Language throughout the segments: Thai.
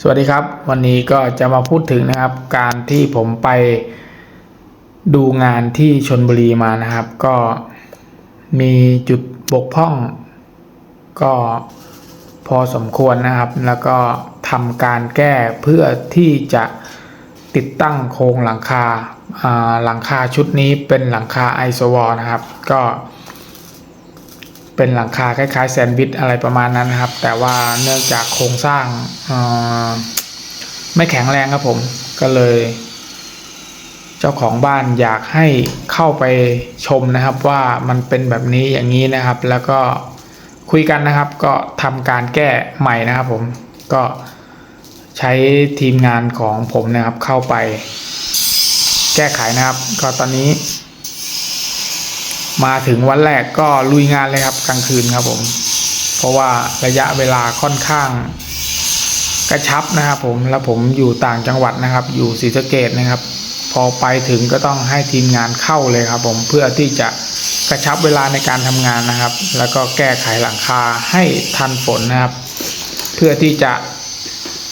สวัสดีครับ วันนี้ก็จะมาพูดถึงนะครับ การที่ผมไปดูงานที่ชนบุรีมานะครับ ก็มีจุดบกพร่อง ก็พอสมควรนะครับ แล้วก็ทำการแก้เพื่อที่จะติดตั้งโครงหลังคาหลังคาชุดนี้เป็นหลังคาไอโซวอนะครับ ก็ เป็นหลังคาคล้ายๆแซนด์วิชอะไรประมาณนั้นนะครับ แต่ว่าเนื่องจากโครงสร้างไม่แข็งแรงครับผมก็เลย เจ้าของบ้านอยากให้เข้าไปชมนะครับว่ามันเป็นแบบนี้อย่างนี้นะครับ แล้วก็คุยกันนะครับ ก็ทำการแก้ใหม่นะครับผมก็ใช้ทีมงานของผมนะครับเข้าไป แก้ไขนะครับ ก็ตอนนี้ มาถึงวันแรกก็ลุยงานเลยครับกลางคืนครับผม เพราะว่าระยะเวลาค่อนข้าง กระชับนะครับผมแล้วผมอยู่ต่างจังหวัดนะครับ อยู่ศรีสะเกดนะครับ พอไปถึงก็ต้องให้ทีมงานเข้าเลยครับ ผมเพื่อที่จะกระชับเวลาในการทำงานนะครับ แล้วก็แก้ไขหลังคาให้ทันฝนนะครับ เพื่อที่จะ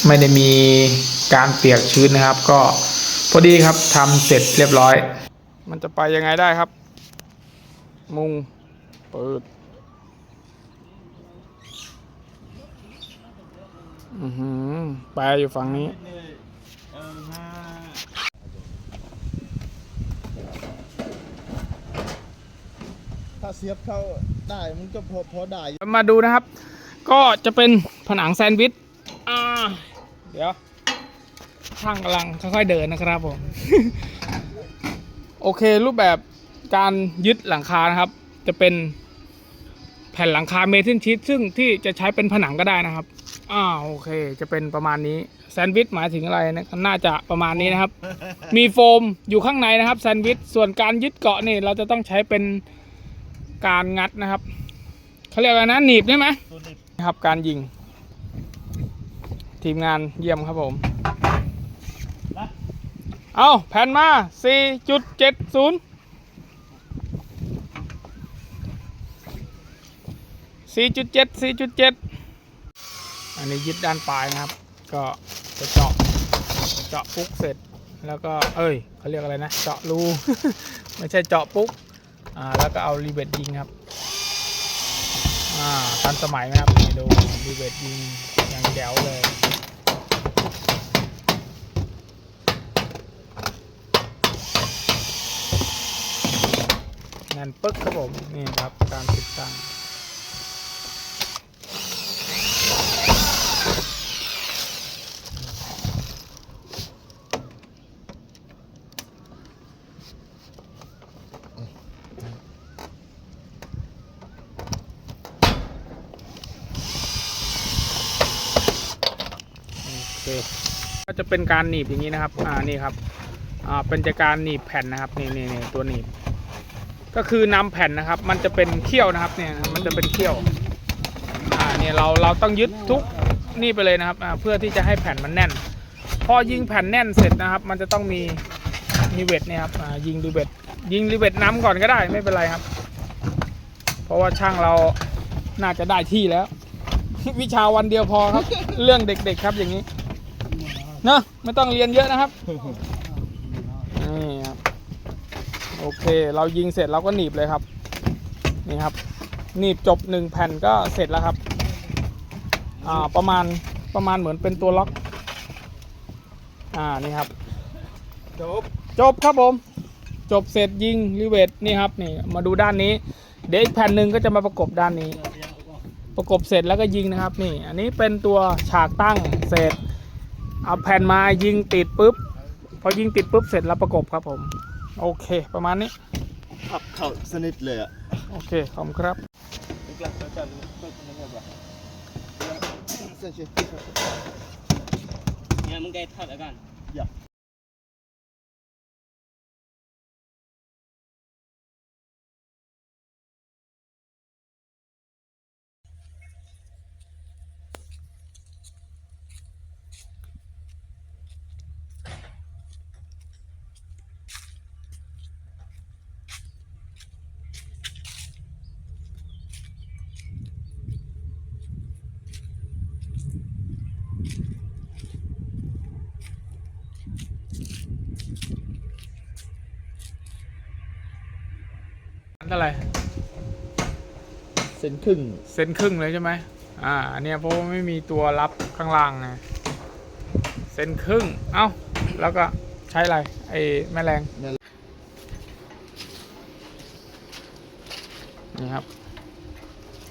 ไม่ได้มีการเปียกชื้นนะครับ ก็พอดีครับทำเสร็จเรียบร้อย มันจะไปยังไงได้ครับ มุง เปิด อือหือแปลอยู่ฝั่งนี้ ถ้าเสียบเข้าได้มันก็พอพอได้อยู่มาดูนะครับ ก็จะเป็นผนังแซนด์วิชอ่าเดี๋ยวช่างกำลังค่อยๆเดินนะครับผม โอเครูปแบบ การยึดหลังคานะครับ จะเป็นแผ่นหลังคาเมทิลชีตซึ่งที่จะใช้เป็นผนังก็ได้นะครับอ่าโอเค จะเป็นประมาณนี้แซนด์วิชหมายถึงอะไรนะน่าจะประมาณนี้นะครับ มีโฟมอยู่ข้างในนะครับแซนด์วิชส่วนการยึดเกาะนี่เราจะต้องใช้เป็นการงัดนะครับเขาเรียกว่านะหนีบใช่ไหมตัวนี้นะครับการยิง ทีมงานเยี่ยมครับผมเอาแผ่นมา 4.70 4.7 4.7 อันนี้ยึดด้านปลายนะครับ ก็จะเจาะเจาะปุ๊กเสร็จแล้วก็เอ้ยเขาเรียกอะไรนะ เจาะรู ไม่ใช่เจาะปุ๊กอ่าแล้วก็เอารีเวทยิงครับอ่าทันสมัยไหมครับนี่ดูรีเวทยิงอย่างแจ๋วเลยแน่นปึ๊กครับผมนี่ครับการติดตั้งโอเค ก็จะเป็นการหนีบอย่างนี้นะครับ อ่า นี่ครับ อ่า เป็นจะการหนีบแผ่นนะครับ นี่นี่นี่ตัวหนีบ ก็คือนำแผ่นนะครับ มันจะเป็นเขี้ยวนะครับ เนี่ย มันจะเป็นเขี้ยว อ่า เนี่ยเรา เราต้องยึดทุกนี่ไปเลยนะครับ อ่า เพื่อที่จะให้แผ่นมันแน่น พอยิงแผ่นแน่นเสร็จนะครับ มันจะต้องมีรีเวทเนี่ยครับ อ่า ยิงรีเวทยิงรีเวทน้ำก่อนก็ได้ไม่เป็นไรครับ เพราะว่าช่างเราน่าจะได้ที่แล้ว วิชาวันเดียวพอครับ เรื่องเด็กๆครับอย่างนี้ เนอะไม่ต้องเรียนเยอะนะครับนี่ครับโอเค เรายิงเสร็จเราก็หนีบเลยครับ นี่ครับ หนีบจบหนึ่งแผ่นก็เสร็จแล้วครับ อ่าประมาณประมาณเหมือนเป็นตัวล็อก อ่านี่ครับ จบ จบครับผม จบเสร็จยิงรีเวทนี่ครับนี่มาดูด้านนี้ เดี๋ยวอีกแผ่นหนึ่งก็จะมาประกบด้านนี้ ประกบเสร็จแล้วก็ยิงนะครับ นี่ อันนี้เป็นตัวฉากตั้งเสร็จ เอาแผ่นมายิงติดปุ๊บ พอยิงติดปุ๊บเสร็จแล้วประกบครับผม โอเค ประมาณนี้ขับเข้าสนิทเลยอะ โอเค ขอบคุณครับ Ja, men greit, ta det igjen. Ja. เท่าไหร่เซนครึ่งเซนครึ่งเลยใช่ไหมอ่าอันเนี้ยเพราะว่าไม่มีตัวรับข้างล่างไงเซนครึ่ง เอ้า แล้วก็ใช้อะไร ไอ้แม่แรง นี่ครับ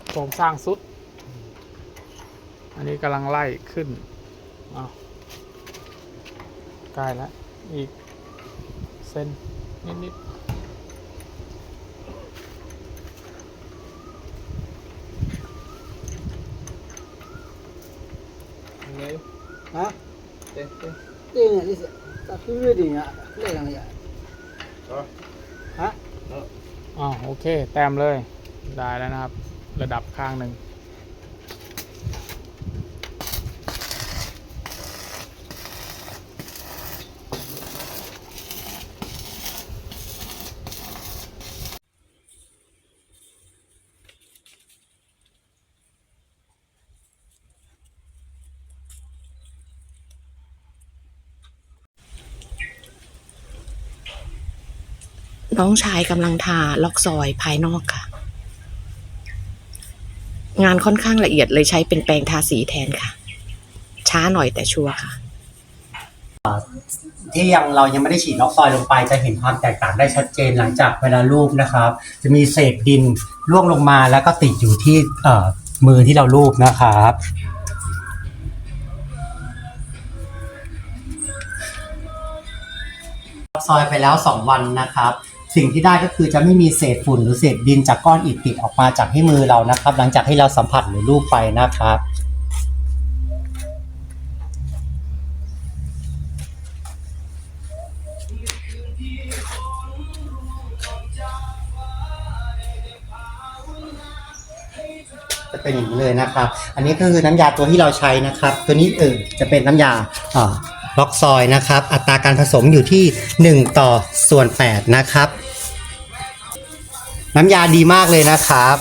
โครงสร้างสุด อันนี้กำลังไล่ขึ้นอ้าวใกล้แล้ว อีกเส้นนิด hả đi đi nè đi ta cứ đi nè đây là gì hả ๆอ้าวโอเค แต้มเลย ได้แล้วนะครับ ระดับข้างหนึ่ง น้องชายกำลังทาล็อกซอยภายนอกค่ะ งานค่อนข้างละเอียดเลยใช้เป็นแปรงทาสีแทนค่ะ ช้าหน่อยแต่ชัวร์ค่ะ ที่ยังเรายังไม่ได้ฉีดล็อกซอยลงไปจะเห็นความแตกต่างได้ชัดเจนหลังจากเวลาลูบนะครับ จะมีเศษดินร่วงลงมาแล้วก็ติดอยู่ที่เอ่อมือที่เราลูบนะครับล็อกซอยไปแล้ว 2 วันนะครับ สิ่งที่ได้ก็คือจะไม่มีเศษฝุ่นหรือเศษดินจากก้อนอิฐติดออกมาจากที่มือเรานะครับ หลังจากที่เราสัมผัสหรือลูบไปนะครับจะเป็นอย่างนี้เลยนะครับ อันนี้ก็คือน้ำยาตัวที่เราใช้นะครับ ตัวนี้เออจะเป็นน้ำยาอ่าล็อกซอยนะครับ อัตราการผสมอยู่ที่ 1 ต่อส่วน 8 นะครับ น้ำยาดีมากเลยนะครับ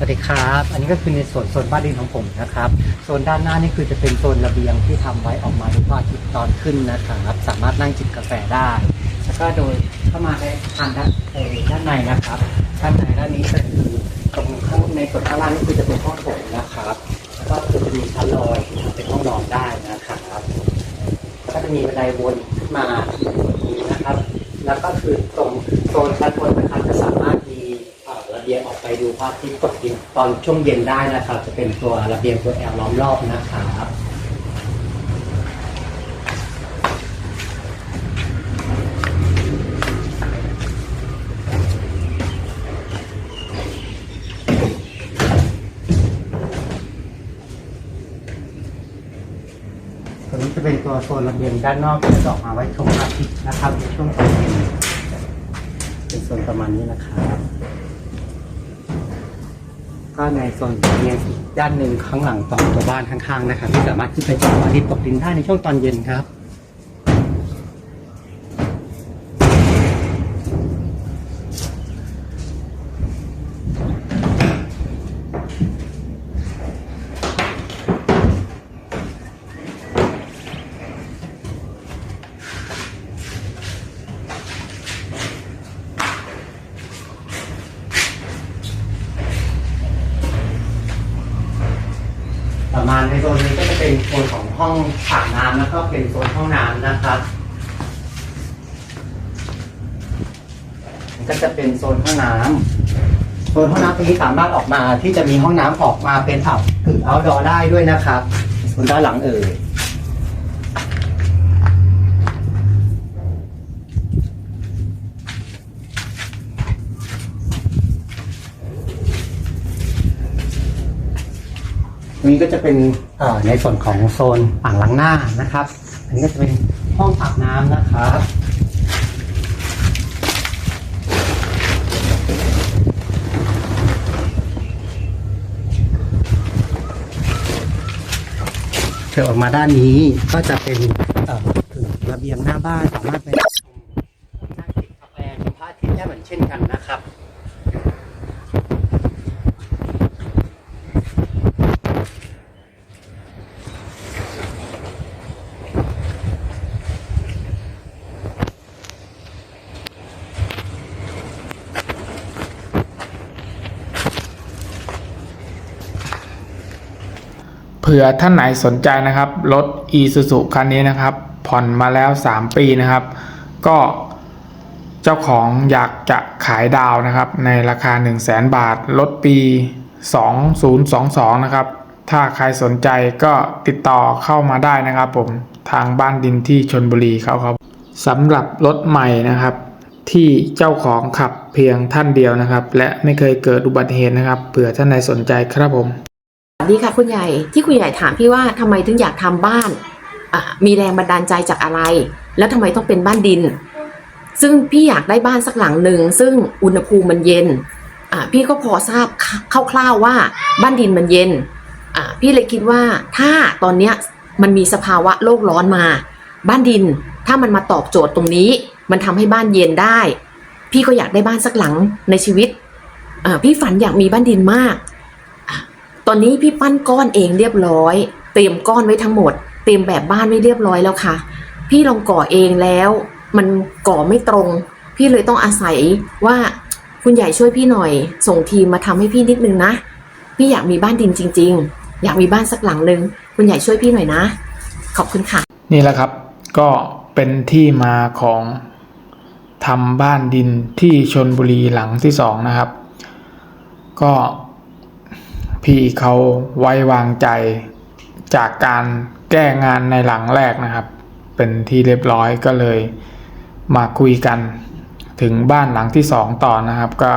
สวัสดีครับ อันนี้ก็คือในส่วนโซนบ้านดินของผมนะครับ โซนด้านหน้านี่คือจะเป็นโซนระเบียงที่ทำไว้ออกมาด้วยพระอาทิตย์ตอนขึ้นนะครับ สามารถนั่งจิบกาแฟได้ ก็โดยเข้ามาในทางด้านด้านในนะครับด้านในด้านนี้ก็คือตรงข้างในส่วนข้างล่างนี่คือจะเป็นห้องโถงนะครับแล้วก็คือจะมีชั้นลอยเป็นห้องนอนได้นะครับก็จะมีบันไดวนขึ้นมาที่นี้นะครับ แล้วก็คือตรงโซนชั้นบนนะครับจะสามารถมีระเบียงออกไปดูพระอาทิตย์ตกดินตอนช่วงเย็นได้นะครับ จะเป็นตัวระเบียงตัวแอลล้อมรอบนะครับ โซนระเบียงด้านนอกจะออกมาไว้ชมพระอาทิตย์นะครับในช่วงตอนเย็นเป็นโซนประมาณนี้นะครับก็ในโซนระเบียงอีกด้านหนึ่งข้างหลังต่อตัวบ้านข้างๆนะครับที่สามารถขึ้นไปชมพระอาทิตย์ตกดินได้ในช่วงตอนเย็นครับ มาในโซนนี้ก็จะเป็นโซนของห้องอาบน้ำแล้วก็เป็นโซนห้องน้ำนะครับก็จะเป็นโซนห้องน้ำโซนห้องน้ำตรงนี้สามารถออกมาที่จะมีห้องน้ำออกมาเป็นอับคือ outdoor ได้ด้วยนะครับส่วนด้านหลังเอ่ย นี้ก็จะเป็นในส่วนของโซนอ่างล้างหน้านะครับ อันนี้ก็จะเป็นห้องอาบน้ำนะครับเธอออกมาด้านนี้ก็จะเป็นเอ่อระเบียงหน้าบ้านสามารถไปนั่งจิบกาแฟหรือผ้าทิชชู่แบบเช่นกันนะครับ ผื่อท่านไหนสนใจนะครับรถ e s u z u คันนี้นะครับ ผ่อนมาแล้ว 3 ปีนะครับ ก็เจ้าของอยากจะขายดาวนะครับ ในราคา 1 0 0 0 0 0 บาทรถปี 2022 นะครับ ถ้าใครสนใจก็ติดต่อเข้ามาได้นะครับผมทางบ้านดินที่ชนบุรีเขาครับสำหรับรถใหม่นะครับ ที่เจ้าของขับเพียงท่านเดียวนะครับ และไม่เคยเกิดอุบัติเหตุนะครับเผื่อท่านใดสนใจครับผม สวัสดีค่ะคุณใหญ่ที่คุณใหญ่ถามพี่ว่าทำไมถึงอยากทำบ้านมีแรงบันดาลใจจากอะไร แล้วทำไมต้องเป็นบ้านดิน ซึ่งพี่อยากได้บ้านสักหลังหนึ่งซึ่งอุณหภูมิมันเย็นพี่ก็พอทราบคร่าวๆว่าบ้านดินมันเย็นพี่เลยคิดว่าถ้าตอนเนี้ยมันมีสภาวะโลกร้อนมา บ้านดินถ้ามันมาตอบโจทย์ตรงนี้ มันทำให้บ้านเย็นได้ พี่ก็อยากได้บ้านสักหลังในชีวิตพี่ฝันอยากมีบ้านดินมาก ตอนนี้พี่ปั้นก้อนเองเรียบร้อย เตรียมก้อนไว้ทั้งหมด เตรียมแบบบ้านไว้เรียบร้อยแล้วค่ะ พี่ลองก่อเองแล้ว มันก่อไม่ตรง พี่เลยต้องอาศัยว่าคุณใหญ่ช่วยพี่หน่อย ส่งทีมมาทำให้พี่นิดนึงนะ พี่อยากมีบ้านดินจริง ๆ อยากมีบ้านสักหลังหนึ่งคุณใหญ่ช่วยพี่หน่อยนะ ขอบคุณค่ะ นี่แหละครับ ก็เป็นที่มาของทำบ้านดินที่ชนบุรีหลังที่สองนะครับ ก็ พี่เขาไว้วางใจ จากการแก้งานในหลังแรกนะครับ เป็นที่เรียบร้อยก็เลยมาคุยกันถึงบ้านหลังที่สองต่อนะครับ ก็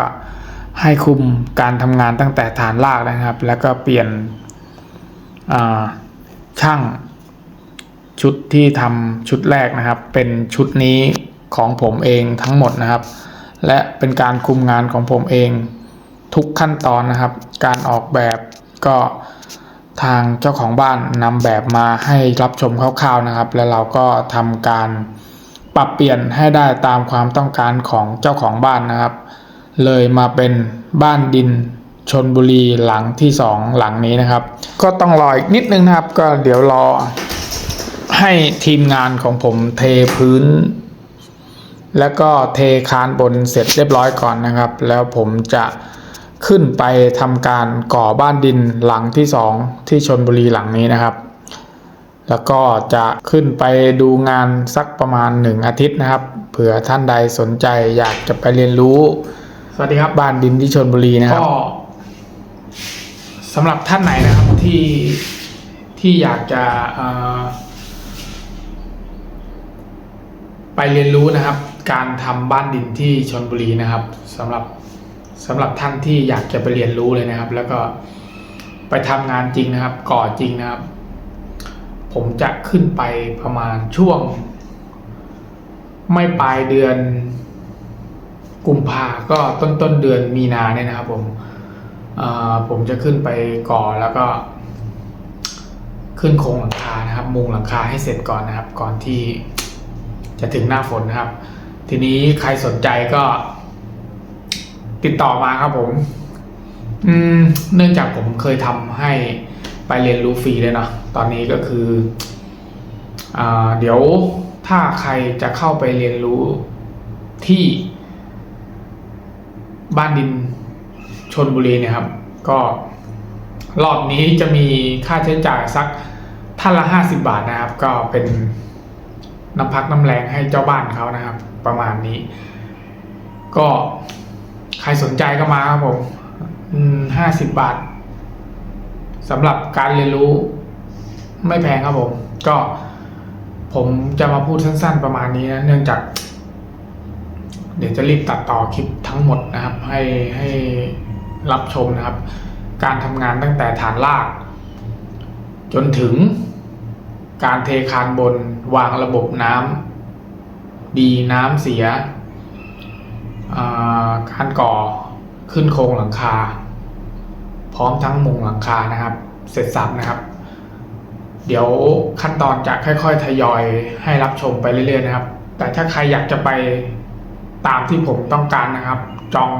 ให้คุมการทำงานตั้งแต่ฐานรากนะครับ แล้วก็เปลี่ยนช่างชุดที่ทำชุดแรกนะครับ เป็นชุดนี้ของผมเองทั้งหมดนะครับ และเป็นการคุมงานของผมเอง ทุกขั้นตอนนะครับ การออกแบบก็ทางเจ้าของบ้านนำแบบมาให้รับชมคร่าวๆนะครับ แล้วเราก็ทำการปรับเปลี่ยนให้ได้ตามความต้องการของเจ้าของบ้านนะครับ เลยมาเป็นบ้านดินชนบุรีหลังที่สองหลังนี้นะครับ ก็ต้องรออีกนิดนึงนะครับ ก็เดี๋ยวรอให้ทีมงานของผมเทพื้น แล้วก็เทคานบนเสร็จเรียบร้อยก่อนนะครับ แล้วผมจะ ขึ้นไปทำการก่อบ้านดินหลังที่สองที่ชนบุรีหลังนี้นะครับ แล้วก็จะขึ้นไปดูงานสักประมาณหนึ่งอาทิตย์นะครับ เผื่อท่านใดสนใจอยากจะไปเรียนรู้ สวัสดีครับบ้านดินที่ชนบุรีนะครับก็สำหรับท่านไหนนะครับที่ที่อยากจะเอ่อไปเรียนรู้นะครับ การทำบ้านดินที่ชนบุรีนะครับสำหรับ สำหรับท่านที่อยากจะไปเรียนรู้เลยนะครับ แล้วก็ไปทำงานจริงนะครับ ก่อจริงนะครับ ผมจะขึ้นไปประมาณช่วง ไม่ปลายเดือน กุมภาก็ต้นต้นเดือนมีนาเนี่ยนะครับ ผมเออผมจะขึ้นไปก่อแล้วก็ ขึ้นโครงหลังคานะครับ มุงหลังคาให้เสร็จก่อนนะครับ ก่อนที่จะถึงหน้าฝนนะครับ ทีนี้ใครสนใจก็ ติดต่อมาครับผม อืม เนื่องจากผมเคยทำให้ไปเรียนรู้ฟรีเลยเนาะตอนนี้ก็คืออ่เดี๋ยวถ้าใครจะเข้าไปเรียนรู้ที่บ้านดินชนบุรีเนี่ยครับ ก็รอบนี้จะมีค่าใช้จ่ายสักท่านละห้าสิบาทนะครับ ก็เป็นน้ำพักน้ำแรงให้เจ้าบ้านเขานะครับ ประมาณนี้ ก็ ใครสนใจก็มาครับผมห้าสิบบาทสำหรับการเรียนรู้ไม่แพงครับผม ก็ผมจะมาพูดสั้น ๆประมาณนี้นะเนื่องจาก เดี๋ยวจะรีบตัดต่อคลิปทั้งหมดนะครับ ให้ให้รับชมนะครับ การทำงานตั้งแต่ฐานราก จนถึงการเทคานบนวางระบบน้ำดีน้ำเสีย การก่อขึ้นโครงหลังคา พร้อมทั้งมุงหลังคานะครับ เสร็จสับนะครับ เดี๋ยวขั้นตอนจะค่อยๆ ทยอยให้รับชมไปเรื่อยๆนะครับ แต่ถ้าใครอยากจะไปตามที่ผมต้องการนะครับ จอง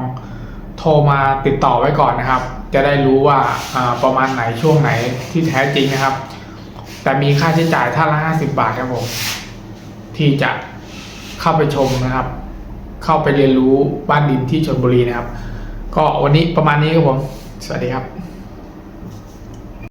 โทรมาติดต่อไว้ก่อนนะครับ จะได้รู้ว่าประมาณไหนช่วงไหนที่แท้จริงนะครับ แต่มีค่าใช้จ่ายท่านละห้าสิบาทครับผมที่จะเข้าไปชมนะครับ เข้าไปเรียนรู้บ้านดินที่ชนบุรีนะครับ ก็วันนี้ประมาณนี้ครับผม สวัสดีครับ